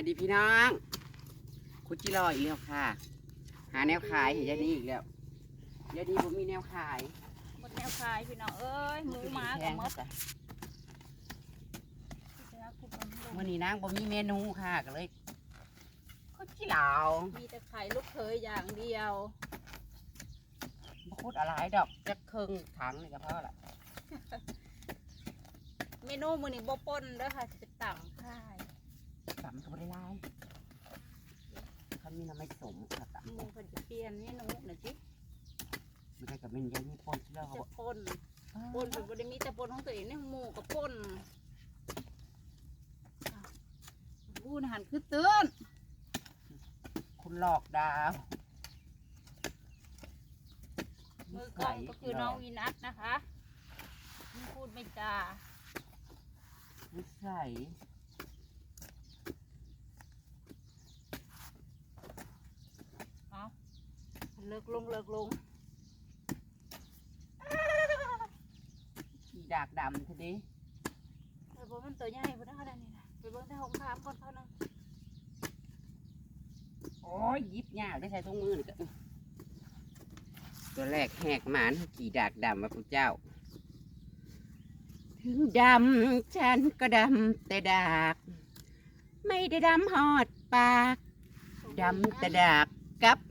ายดีพี่น้อง คุดจิรออีกแล้วค่ะ หาแนวขายเห็นยายนี่อีกแล้วยายนี่ผมมีแนวขาย หมดแนวขายพี่น้องเอ้ยหมูหมาแพกับงมดจ้ะคุณบำรุงมื่อนี้นางผมมีเมนูค่ะก็เลยคุดจิเหลามีแต่ไข่ลูกเขยอย่างเดียวบ่คุดอะไรดอกจะครึ่งถังนี่ก็พอละเมนูมื้อนี้บ่ป่นเด้อค่ะจะเป็นต่ำค่าย ตำก็บ่ได้หลายคันมีน้ำไม่สมค่ะตำหมูเพิ่นจะเปลี่ยนเมนูน่ะจิไม่ได้กับเมนยายนี่ปนที่เราเขาจะบอกป่นป่นเพิ่นบ่ได้มีแต่ป่นของตัวเองนี่หมูกับป่นอ้าวบูนหันคือเตือนคุณหลอกดาวมือกล้องก็คือน้องวีนัทนะคะไม่พูดไม่จานิสัย เอา เลิกลงเลิกลงขี่ดากดำทีนี้เออบ่มันตัวใหญ่บ่ได้ขนาดนี้นะไปเบิ่งในห้องคามก่อนเขานึงโอ้ยยิบยากได้ใช้ทุกมือนี่ก็ตัวแรกแหกหมานขี่ดากดำมาพุเจ้า ถึงดำฉันก็ดำแต่ดาก ไม่ได้ดำหอดปากดำแต่ดากกับอืม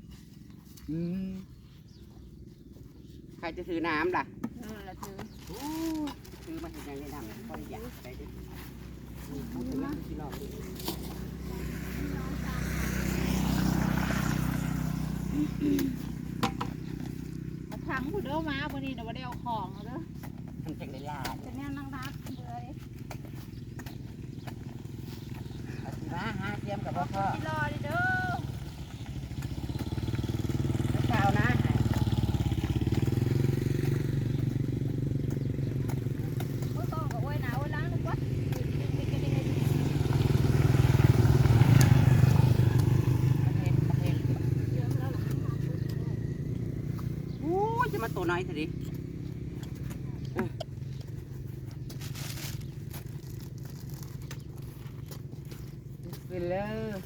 ใครจะถือน้ำล่ะนั่นแหละคือโอ้ยซื้อมาถึงยังได้ดำก็อยากไปดินี่พูดถึงแล้วที่รอบนี้เอาถังผู้เด้อมาวันนี้เดี๋ยวบ่ได้เอาของเอาเด้อมันจังได้ลาจะแน่นั่งรับเลยเอาสิมาหาเทียมกับพ่อพ่อที่รอดิเด้อ แล้วเช้านะ เมื่อก่อนก็โอ้ยหนาวโอ้ยล้างนึกว่า ประเทศประเทศ เดี๋ยวแล้วหลัง โอ้ยจะมา ตัวน้อยสิดิไปเลย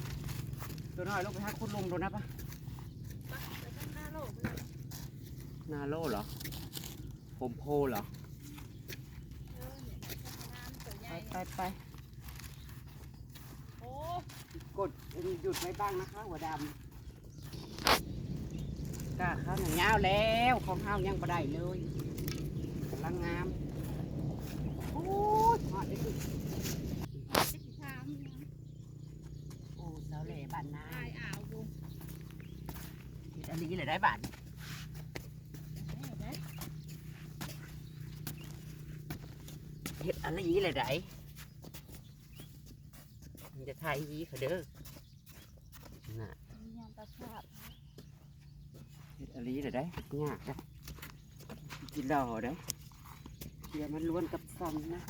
ตัวน้อยลูกไปหาคุณลุงดูนะปะไปข้างหน้าโลกเลยนาโลเหรอ ผมโพเหรอเออเนี่ยน้ำตัวใหไปญ่ไปไปโอ้กดหยุดไว้บ้างนะคะ หัวดำ กล้าข้าวหนังยาวแล้วของข้าวยังบ่ได้เลยกำลังงามโอ้ยหอดได้คือสิบามเนี่ยโอ้สาวเหล่บ้านนาเฮ็ดอันนี้เลยได้บ้านเฮ็ดอันนี้เลยได้มันจะทายยีเขาเด้อน่ะมียามตาชาบ ดอันนี้เลยได้ยากจ้ะกินดอได้เดี๋ยวมันล้วนกับซันนะ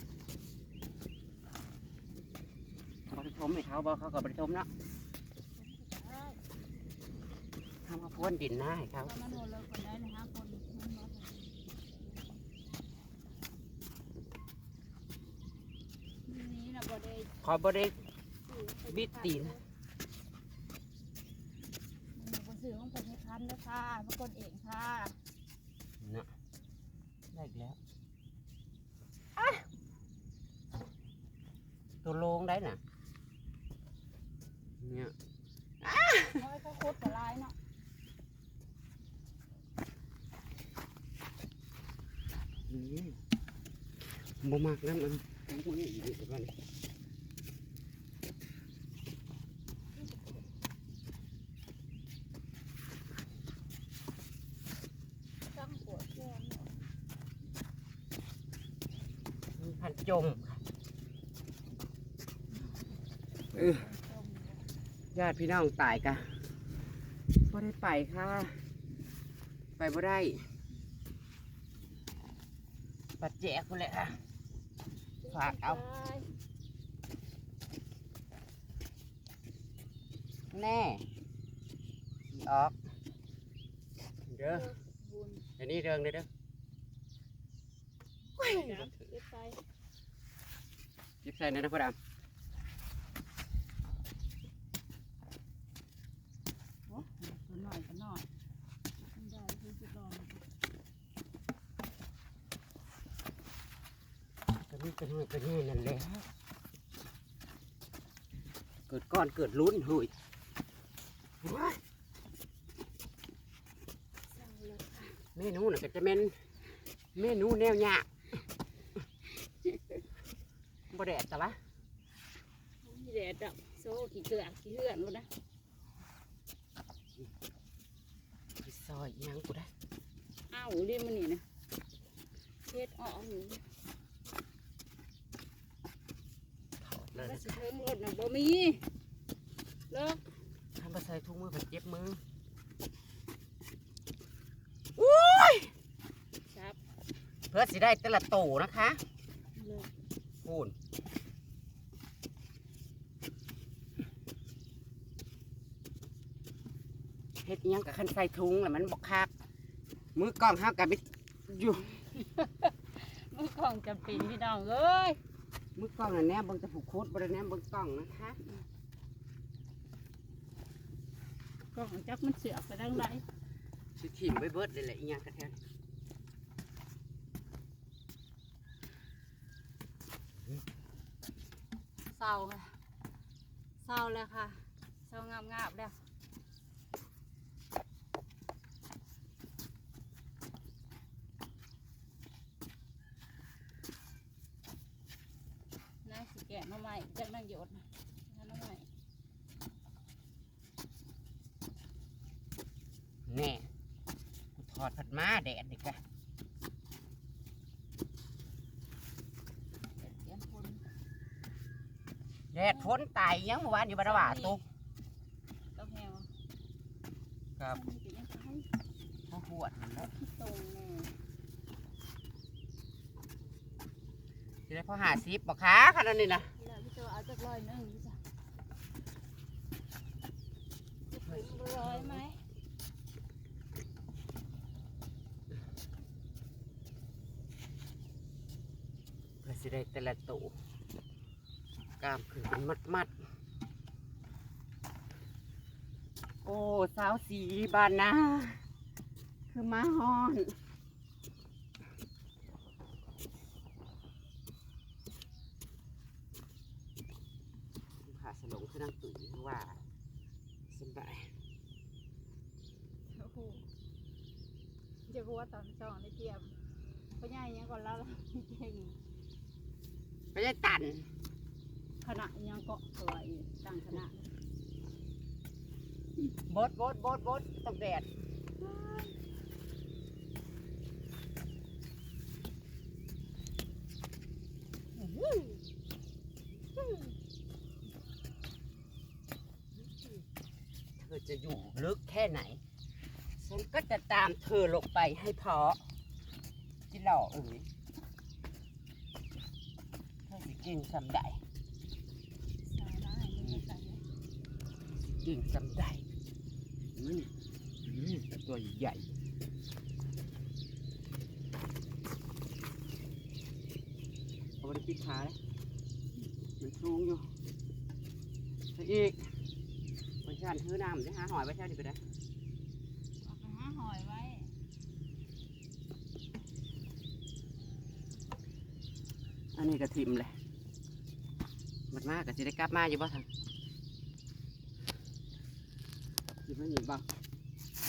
บริชมให้เขาบอกเขาก็บริชมเนาะได้ทำมาพ่นดินหน้าให้เขาประมาณโลเลยคนได้นะคะคนมันหมดนี่นะบ่ได้ขอบริบิดตีนมีคนซื้อของคน ให้คันเด้อค่ะมาคนเองค่ะเนาะได้อีกแล้วตัวโลงได้น่ะเนี่ยน้อยก็คุดกับลายเนาะอืมบ่มากนะมันมันนี่อยู่กับมันตั้งปวดแขนเนาะ มันพัน จมเออต้มญาติพี่น้องตายกะบ่ได้ไปค่ะ ไปบ่ได้ปัดแจกคนแหละอะฝากเอา แน่สิออกเด้อบุญเดี๋ยวนี้เดิงเด้อเด้อ ใส่ในน้ำพรามตัวน่อยตัวน้อยได้คือจุดรองตัวนี้ตัวนี้ตัวนี้นั่นแหละเกิดก้อนเกิดลุ้นหุยเมนูน่ะก็จะเป็นเมนูแนวยาก บ่แดดแต่ว่านี่แหละดอกโซ่ขี้เกลือขี้เหือนหมดนะไปซอยอิหยังกูได้อ้าวเรียนมันนี่นะเฮ็ดออกอยู่ถอดเลยแล้วนะสิเพิ่มรถน่ะบ่มีเลิกทำมาใส่ถุงมือผัดเจ็บมืออุ้ย ครับเพื่อสิได้แต่ละโตนะคะเลิก พูนเฮ็ดอิหยังกับคันใส่ถุงแล้วมันบอกคักมือกล้องห้ากับบิอยู่ มือของจำเป็นพี่น้องเอ้ยมือกล้องน่ะแนบเบิ่งจะผูกโคตรบริแนบเบิ่งกล้องนะคะกล่องจักมันเสือกไปทางใดสิถิ่มไว้เบิดเลยแหละอีหยังกระแทน ศร้าค่ะเศร้าแล้วค่ะเศร้างามงาบๆแล้วน่าสิแกะหน้ำใหม่จากนางหยดนะหน้ำใหม่แน่กูถอดผัดมาแดดดิกะ เสียงคน แดดพ้นตายยังเมื่อวานอยู่บานว่าตกต้องแหวกับมันเป็นยังไงข้าวหวดนั่นแหละขี้ตรงแน่สิได้พอหาซิบบอกค้าขนาดนี้นะนี่แหละพี่โจเอาจากร้อยหนึ่งพี่จ้ะถึงร้อยไหมเพื่อสิได้แต่ละโต กล้ามขึ้นเป็นมัดมัดๆโอ้สาวสีบานนาคือมาฮอนผ่าสลงคือนั่งตุ๋ยเพราะว่าสบายโอ้โหเดี๋ยวหัวตอนจองได้เตรียมพ่อใหญ่ยังก่อนแล้วเก่งไม่ได้ตัน คณะยังเกาะตัวอยู่ตั้งคณะบดบดบดบดตกแดดเธอจะอยู่ลึกแค่ไหน ฉันก็จะตามเธอลงไปให้พอที่หล่อเอ๋ยเธอสิกินสำได้ สาระให้มันใส่ กินสำได้อืมอืมตัวใหญ่เอาไปปิดขาเลยมันสูงอยู่ไปอีกไปชานถือน้ำจะหาหอยไปชานดีก็ได้เอาไปหาหอยไว้อันนี้ก็ทิมเลยมันมากก็จะได้กลับมาอยู่บ่ทัน ทิมไม่หนีบ้าง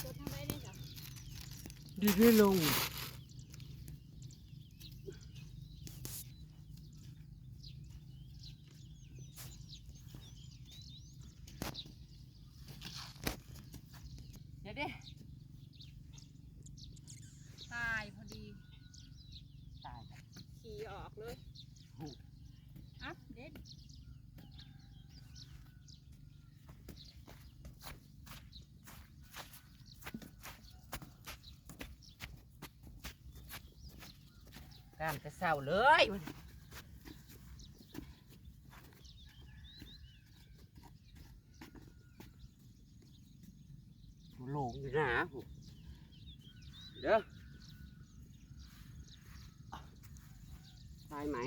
ตัวทางใดนี่จ้ะดีไม่ลงเดี๋ยวดิ ตายพอดี ตายแล้ว ขี่ออกเลยอัพเด็ด กล้ามจะเศร้าเลยโหลงอยู่นะเด้อตายไหม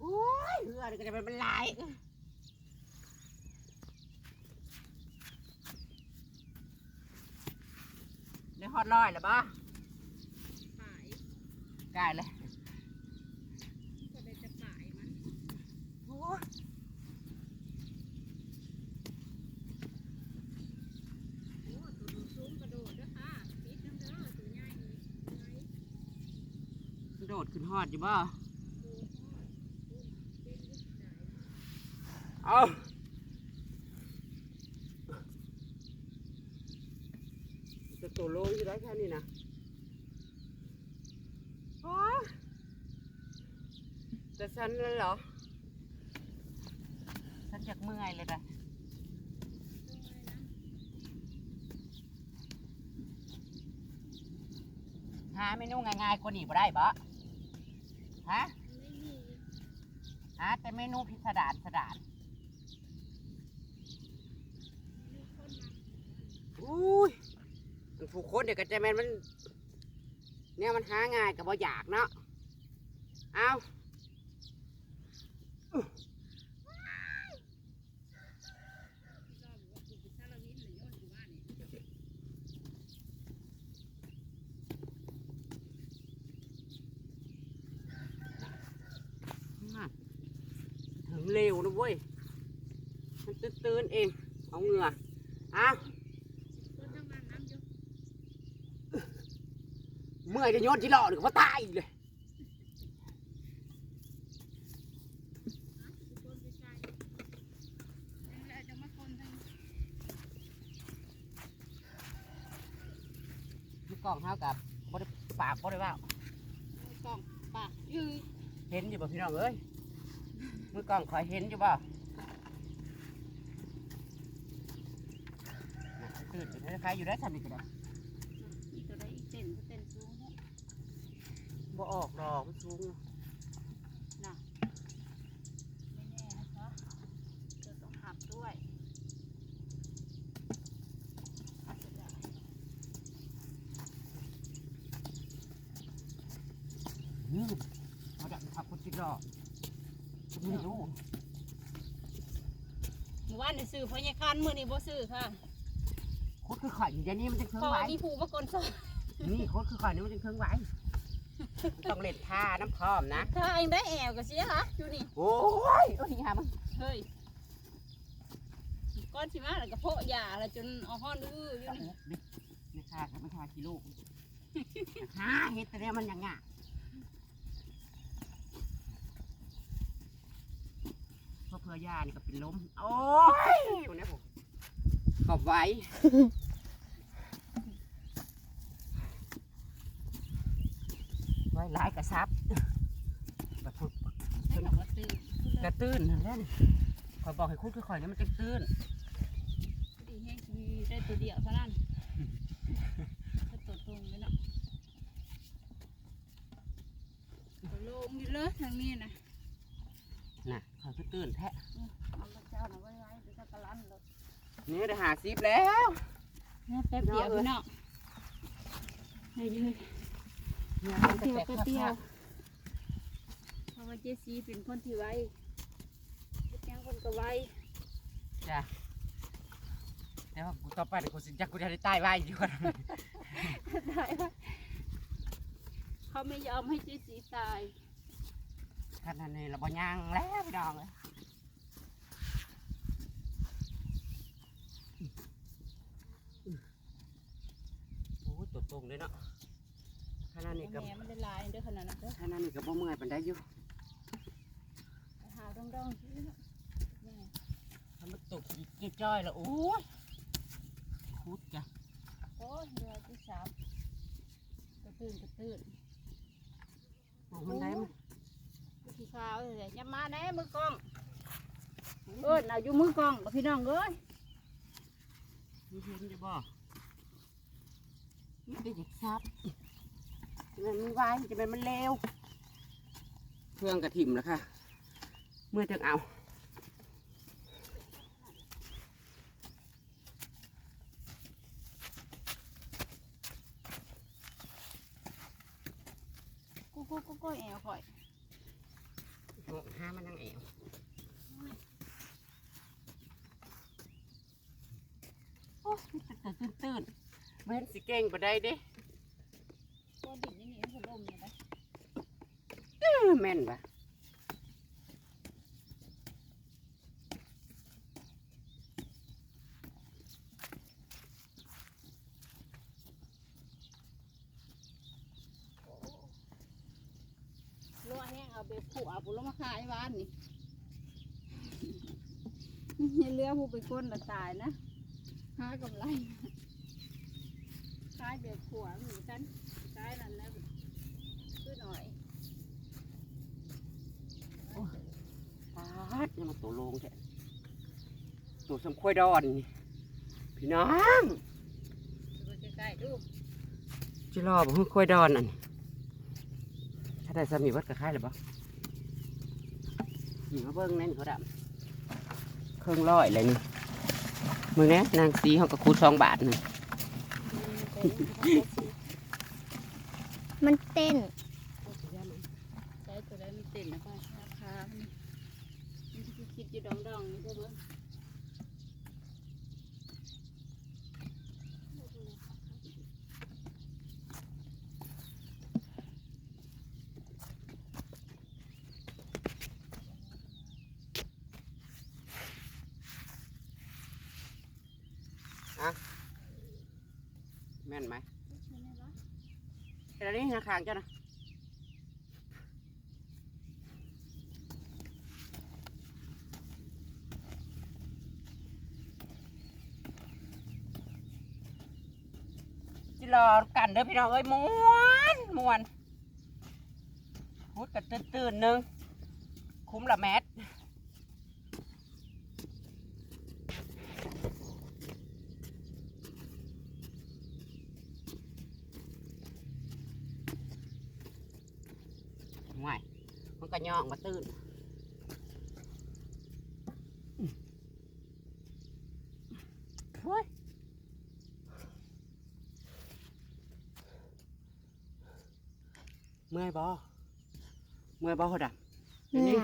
โอ้ยเรือนี่ก็จะเป็นลายได้ฮอดร้อยแล้วบ่ หาย ใกล้เลย ดขึ้นฮอดอยู่บ่ เอาจะตัวโลอยู่ได้แค่นี้นะอ๋อจะฉันแล้วเหรอฉันอยากเมื่อยเลยนะหาเมนูง่ายๆกว่านี้บ่ได้บ่ ฮะไม่มีหาแต่เมนูพิสดารสดารมีคนมาอุ้ยมันผู้คนเดี๋ยวก็จะแม่นมัน เนี่ยมันหาง่ายกับบ่อยากเนาะ เอามาถึง เร็วนะเว้ย มันตื่นๆเอง เอาเหงื่อเอาคนทำงานน้ำอยู่เมื่อยจะโยนที่หล่อหรือว่าตายอีกเลยคนไปใส่ยังไงจะมาคนทั้งมือกล้องเท่ากับบริปากบริว่าวกล่องปากยืดเห็นอยู่บ่พี่น้องเอ้ย มือกล้องคอยเห็นอยู่บ่น่ะตื่นอยู่นะใครอยู่ได้ทำอีกก็ได้อีตัวใดอีกเต้นก็เต้นสูงเนี่ยบ่ออกดอกมันสูงอยู่ไม่แน่นะคะจะต้องหับด้วยอาจจะได้อืมเอาดักทับคนติดดอก ไม่รู้หมู่บ้านนี่ซื้อพญาคันมื้อนี้บ่ซื้อค่ะโคตรคือข่อยอยู่เดี๋ยวนี้มันจะเครื่อเพงราะไหวว่ามีผู้มากลซอยนี่โคตรคือข่อยนี่มันจะเครื่องไหวต้องเล่นท่าน้ำพร้อมนะถ้าเองได้แอวก็เสียค่ะอยู่นี่ โอ้ยโอ้ยหามึงเฮ้ยก้อนสิมาแล้วก็โพะยาแล้วจนเอาห้อนอื้ออยู่นี่นี่นี่ค่ากับไม่ค่ากิโลหาเฮ็ดแต่เนี่ยมันยังไงเพราะเพื่ อยานี่ก็เป็นล้ม โอ้ยวันนี้ผมขอบไว้ไว้หลายกระซับแบบพูดกว่าตื่นกระตื้นนั่นแหละคอยบอกให้คุดคือข่อยนี่มันจะตื้นดีแห้งมีได้ตัวเดียวเท่านั้นถ้าตัวตรงเลยเนาะลงอยู่เลยทางนี้นะ คือตื้นแท้เอามาเจ้าน่ะไว้ไว้เดี๋ยวจะกระลันเลยนี่ได้หาซิปแล้วเนี่ยแป๊บเดียวพี่น้องได้เลยเนี่ยแป๊มับนจะเดียวแตกแป๊บภาพเดียวภาพเพราะว่าเจซีเป็นคนที่ไวเฮ็ดหยังคนก็ไวจ้ะแต่ว่ากูต่อไปเดี๋ยวกูสิจักกูจะได้ใต้ไว้อยู่ก่อนได้ปะเขาไม่ยอมให้เจซีตาย ขนาดนี้เราบ่ย่างแล้วพี่น้องเลยโอ้ยตัวตรงเลยเนาะขนาดนี้ก็แม่มันได้ลายเด้อขนาดนั้นเด้อขนาดนี้ก็บ่เมื่อยปานใดอยู่หาดองดองๆนี่เนาะแม่ถ้ามันตกอีกจ้อยๆแล้วโอ้ยคุดจ้ะโอ้ยเรือที่สามกระตื้นกระตื้นโอ้มันได้มัน พี่ขาวเลยอย่ามาแน่มือกล้องเอิ้นเอาอยู่มือกล้องบ่พี่น้องเอ้ยมีเห็นจะบ่นี่เป็นจากซับจะเป็นมันวายจะเป็นมันเลวเครื่องกระถิ่มแล้วค่ะ เมื่อจะเอากูกูกูกูแอวข่อย ห้ามันนั่งเอวโอ้ยตื่นตื่นตื่นเว้นสิเก่งไปได้เด้ตัวดิ่งนี่นี่มันลมเนี่ยนะอื้อแม่นปะ แบบขู่เอาบุลงมาขายบ้านนี่อย่าเลือผู้ไปคนละตายนะหากำไรขายแบบขู่เหมือนกันขายนั่นแล้วคือหน่อยปาดนี่มันตัวโลงแท้ตัวสมควายดอนนี่พี่น้องดูใกล้ๆดูจิรอบ่คือควายดอนอันนี้ถ้าได้สามีวัดกับค่ายเลย บ่นี่มาเบิ้งนั่นเขาดำเครื่องร้อยเลยนี่มึงนะนางสีเขาก็คูดสองบาทหนึ่งมันเต้นใช้ตัวได้มันเต้นนะป้าราคามันมันคิดอยู่ดองๆนี่เด้อเบิ่ง แม่นไหมแต่นี้ ข้างเจ้านะจิรอกันเด้อพี่น้องเอ้ยม้วนม้วนพูดกันตื่นๆหนึง คุ้มละแมส นก็ย่องมาตื่นโอ้ยเมื่อยบ่เมื่อยบ่เขาดับเดี๋ยวนี้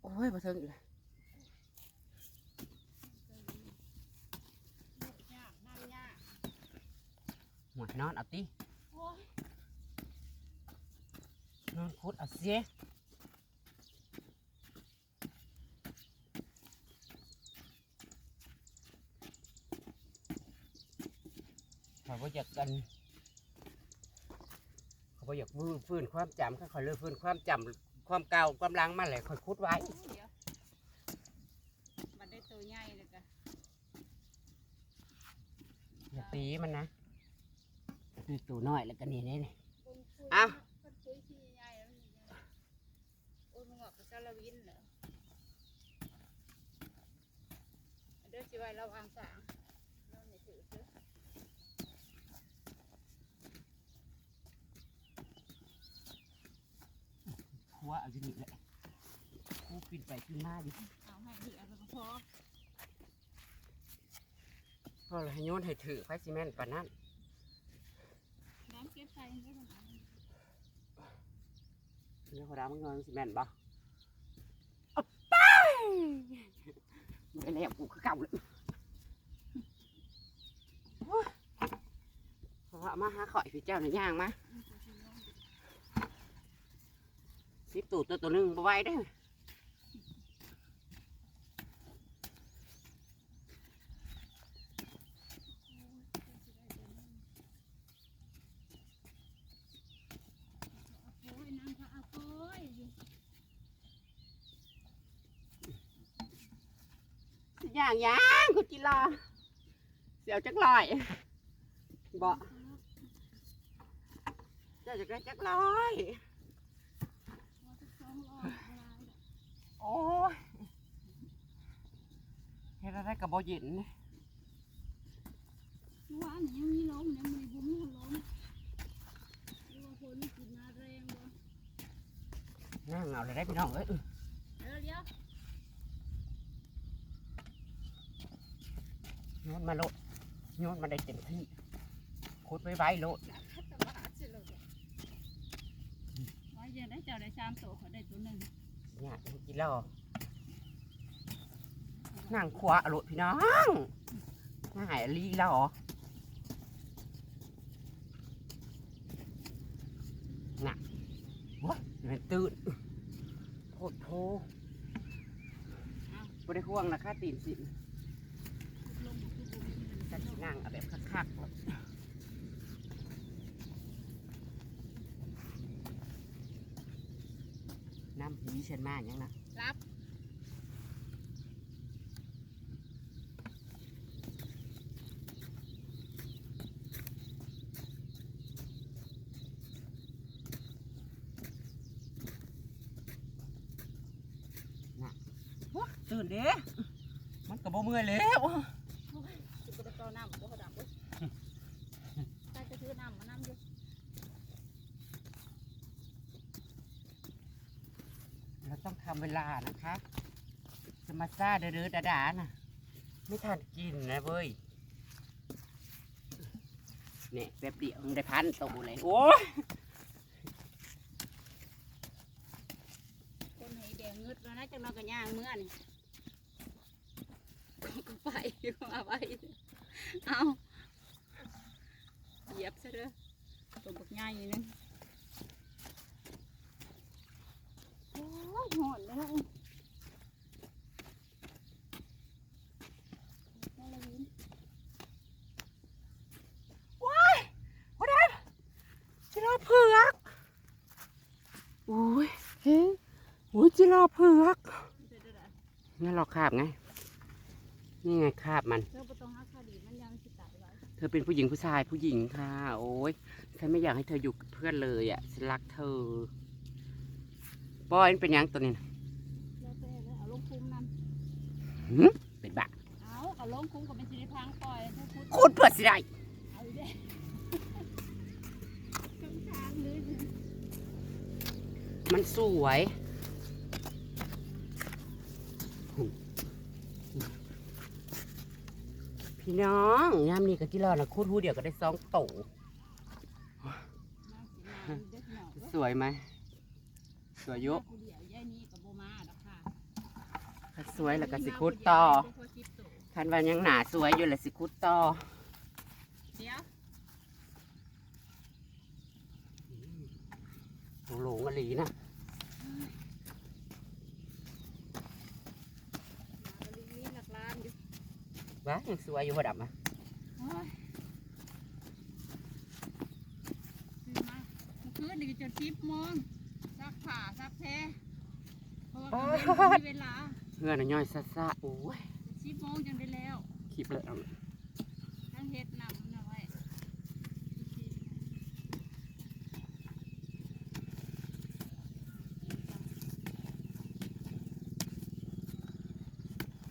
โอ้ยมาถึงอีกแล้วยากนั่งยากหัวนอนเอาติ โอ้ย นอนคุดเอาเสียเขาบ่อยากกัน เขาบ่อยากฟื้นฟื้นความจำเขาคอยเลือกฟื้นความจำความเก่าความหลังมาเลยคอยคุดไว้มันได้ตัวใหญ่เลยกะอย่าตีมันนะนี่ตัวน้อยแล้วก็นี่นี่นี่ คนคุย อ้าว คนคุยที่ใหญ่แล้วนี่ใหญ่โอ้ยมึงบอกกับซาลาวินเหรอเดี๋ยวสิ ไว้เราวางสางเราเนี่ยถือซื้อคัวเอาที่นี่แหละคู่ปินไปปินมาดิเอาให้ดีเอาแล้วก็พอพอเลยให้โยนให้ถือไฟซีเมนต์ปานนั้นน้ำเก็บใส่ได้ประมาณนี้เรื่องของเรามันเงินซีเมนต์บ่เอาไป ไม่แล้วกูคือเก่าเลยโอ้ยเพราะว่ามาหาข่อยพี่เจ้าหน่อยย่างมาสิบตูดตัวตัวหนึ่งบ่ไหวได้อ โอ้ยนางพระอาโอ้ย สิ ย่างย่างกูจิรอเสียวจักลอยบ่เจ้าจะได้จักลอยว่าจะสองร้อยเวลาโอ้ยเฮ็ดอะไรกับบ่เย็นนี่เมื่อวานนี่ยังมีลมเนี่ยมันบุ้มหัวลมหรือว่าฝนกินมาแรงบ่นั่งเอาเลยได้พี่น้องเอ้ยอื้อ เดี๋ยวเดี๋ยว โยนมาโลดโยนมาได้เต็มที่คุดไว้ไว้โลดขัดตะบะสิเลยไว้ยังได้เจ้าได้สามตัวเขาได้ตัวหนึ่งเนี่ยกินแล้วนั่งขวาโลดพี่น้องน่าหายลีแล้วเหรอน่ะวะมันตื่นโคตรโพบ่ได้ห่วงนะค่าตีนสิลงคือบุ้ มกันสินั่งเอาแบบคักๆโลดชิญมาอย่างนะรับตื่นเด้มันก็บ่เมื่อยแล้ว สิบกระเป๋าน้ำบ่เขาดำบ่ใต้จะซื้อน้ำมาน้ำอยู่ เวลานะคะจะมาซ่าเดือดดาๆนะไม่ทันกินนะเว้ยเนี่ยแป๊บเดียวได้พันตัวเลยโอ้ยคนให้แดงงึดแล้วนะจังน้อยก็ย่างเมื่อนี่ก็ไปมาไปเอาเหยียบซะเด้อตัวบักง่ายนิดนึงโอ้ย หอนเลยนะนั่นละวินโอ้ยจิราเผือกโอ้ยเฮ้ยโอ้ยจิราเผือกเดี๋ยวๆนี่เราคาบไง นี่ไงคาบมันๆเธอบ่ต้องหักคดีมันยังสิตายไว้เธอเป็นผู้หญิงผู้ชายผู้หญิงค่ะ โอ้ยฉันไม่อยากให้เธออยู่กับเพื่อนเลยอะฉันรักเธอ บอยมันเป็นหยังตัวนี้นะแล้วแต่เลยเอาลงคุ้มนั่นหึเป็นบ้าเอาเอาลงคุ้มกับเป็นสิริพังปล่อยให้พูดคูดเพื่อสิได้เอาเด้สงสารเลยมันสวยพี่น้องยามนี้ก็กินแล้วนะคูดหูเดียวก็ได้สองโตน่าสิมาเด้อพี่น้องเด้อสวยไหม สวยอยุผู้เดียวยายนี้กับโบมาดอกค่ะสวยแล้วก็สิคุดต่อเดี๋ยวพอคิดโตคันว่ายังหนาสวยอยู่แหละสิคุดต่อเดี๋ยวหลงอหลีนะมาบริวีหลักล้านอยู่ว้ายังสวยอยู่พอดับมาโอ้ยซื้อมาเมื่อคืนนี่ก็จนสิบโมงซัก ผ้าซักแพ้เพราะว่ามันมีเวลาเงื่อนย่อยซะซะโอ้ยสิบโมงจังได้แล้วคลิปเลยเอาทั้งเฮ็ดนำนะไว้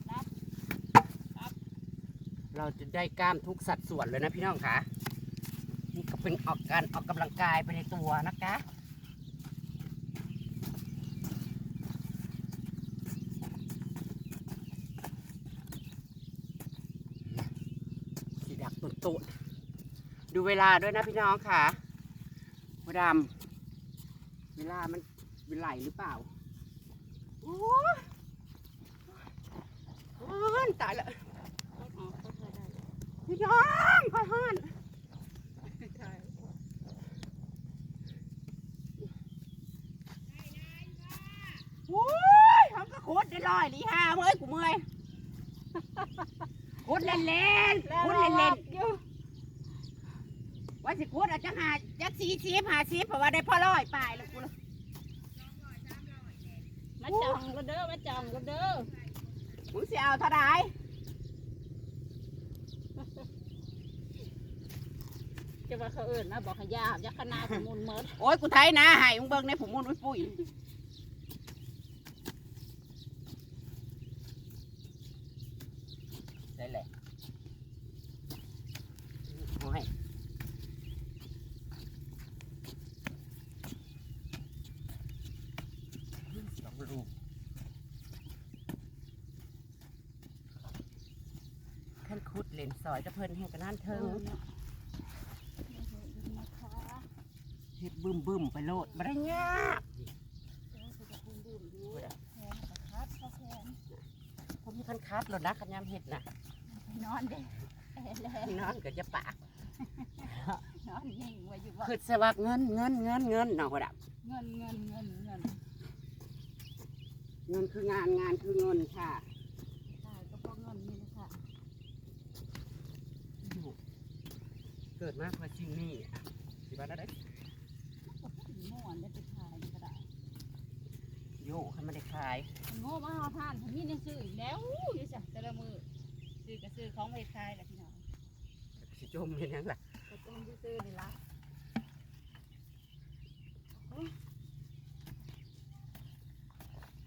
รับเราจะได้กล้ามทุกสัดส่วนเลยนะพี่น้องค่ะ นี่ก็เป็นออกการออกกำลังกายไปในตัวนะคะสี สุด ดูเวลาด้วยนะพี่น้องค่ะมดดำเวลามันเวลหรือเปล่าโอ้ยโอ้ยตายละ รถออกก็เคยได้ พี่น้องขอโทษ ใช่ โอ้ยทำก็โคตรได้ลอยนี่ฮะเมื่อยกูเมื่อยโคตรเล่นเล่นๆโคตรเล่นเล่น อยู่ ๆว่าสิโคตรอาจจะหาจักสีชีพหาชีพเพราะว่าได้พ่อลอยไปแล้วกูเลยมาจองก็เด้อมาจองก็เด้อมึงสิเอาเท่าไหรจะว่าเขาเอิญนะบอกให้ยาบยักษ์ขนาดสมุนเมิดโอ้ยกูไทยนะให้มึงเบิ่งในผมมุนอุ้ยปุ้ยได้แหละโอ้ยสองลูก ขั้นคุดเลนซ อยจะเพิ่นแห่งกันนั่นเทิงนะคะเฮ็ดบึ้มบึ้มๆไปโลดบ่ได้ยากครับข้าวแพงผมมีคันคัดแล้วนะคันยามเฮ็ดน่ะ นอนเด้แล้วนอนก็จะปากนอนนิ่งไว้อยู่ว่าคือสวักเงินเงินเงินเงินเนาะบ่ดับเงินเงินเงินเงินเงินคืองานงานคือเงินค่ะ ตายก็เพราะเงินนี่นะคะ เกิดมาเพื่อสิ่งนี้สิว่าได้ม่วนได้ไปขายก็ได้อโย่ให้มันได้ขายโง่มาหาทานผมมีหนังสืออีกแล้วอยู่จ้ะแต่ละมือซื้อก็ซื้อของไม่คายแหละพี่น้องสิจมเห็นยังล่ะก็ต้องซื้อเลยละ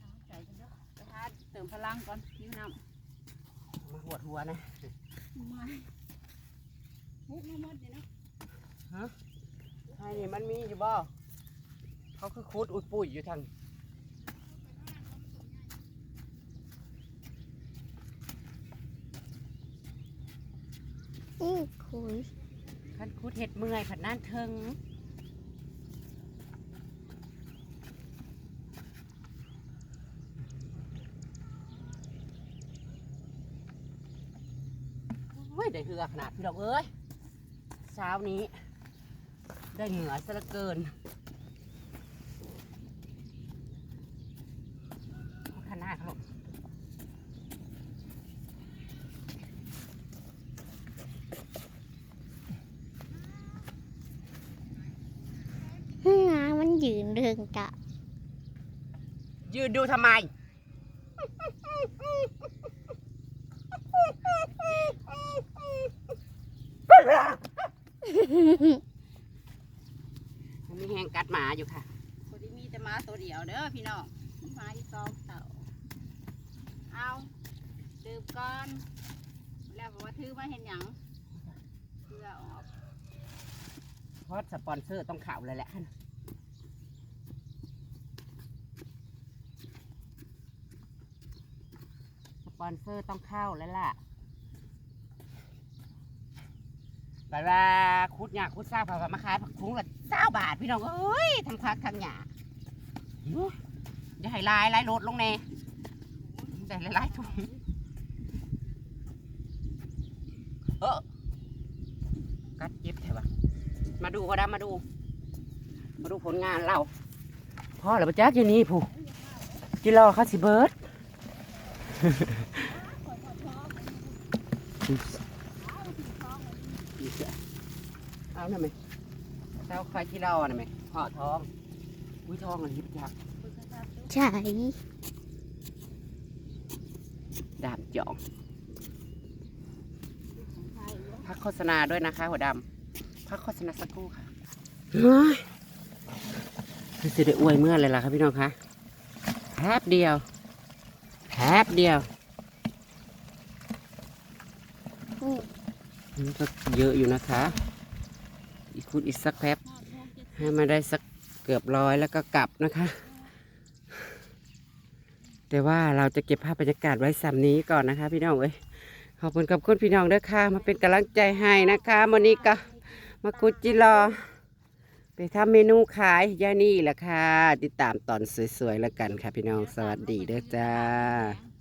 เอาใจกันเด้อไปหาเติมพลังก่อนหิวน้ำมาหวดหัวนะมา มุกมาหมดเลยนะไอ้นี่มันมีอยู่บ่เขาคือคุดอุดปุยอยู่ทางนี่คุยคันคุดเห็ดเมื่อยผัดนั่นเทิงโอ้ยได้เหือขนาดพี่ดอกเอ้ยเช้านี้ ได้เหงื่อซะเหลือเกินขนาดครับงามันยืนเรื่องกะยืนดูทำไม มันมีแหงกัดหมา อยู่ค่ะคนที่มีแต่หมาตัวเดียวเด้อพี่น้องมีหมาอีกสองเต่าเอาดื่มก่อนแล้วบอกว่าถือมาเห็นหยังเพื่อออกเพราะสปอนเซอร์ต้องเข่าเลยแหละสปอนเซอร์ต้องเข้าแล้วล่ะบาลาคุดหยาคุดซ่าผ่ามาขายผักคุ้งละเจ้า บาทพี่น้องเอ้ยทั้งพักทั้งหยาอื้ออย่าให้ลายลายรถลงแน่แต่ลายถุงเออกัดเจ็บแถวะมาดูก็ได้มาดู มาดูผลงานเราพ่อหรือปะจ๊กอยันี่ผู้จิรอเขาสิเบิร์ดเอาหน่อยไหม เจ้าใครจิรอหน่อยไหมห่อทองอุ้ยทองอันยิบยักษ์ใช่ดาบจองพักโฆษณาด้วยนะคะหัวดำพักโฆษณาสักครู่ค่ะเฮ้ยคือสิได้อวยเมื่อเลยล่ะครับพี่น้องคะแป๊บเดียวแป๊บเดียวอืมนี่ก็เยอะอยู่นะคะ อีกคุณอีกสักแป๊บให้มาได้สักเกือบร้อยแล้วก็กลับนะคะ แต่ว่าเราจะเก็บภาพบรรยากาศไว้สามนี้ก่อนนะคะ พี่น้องเอ้ยขอบคุณกับคุณพี่น้องด้วยค่ะ มาเป็นกำลังใจให้นะคะวันนี้ก็มากุดจิรอไปทำเมนูขายย่านี่แหละค่ะ ติดตามตอนสวยๆแล้วกันค่ะพี่น้องสวัสดีเด้อจ้า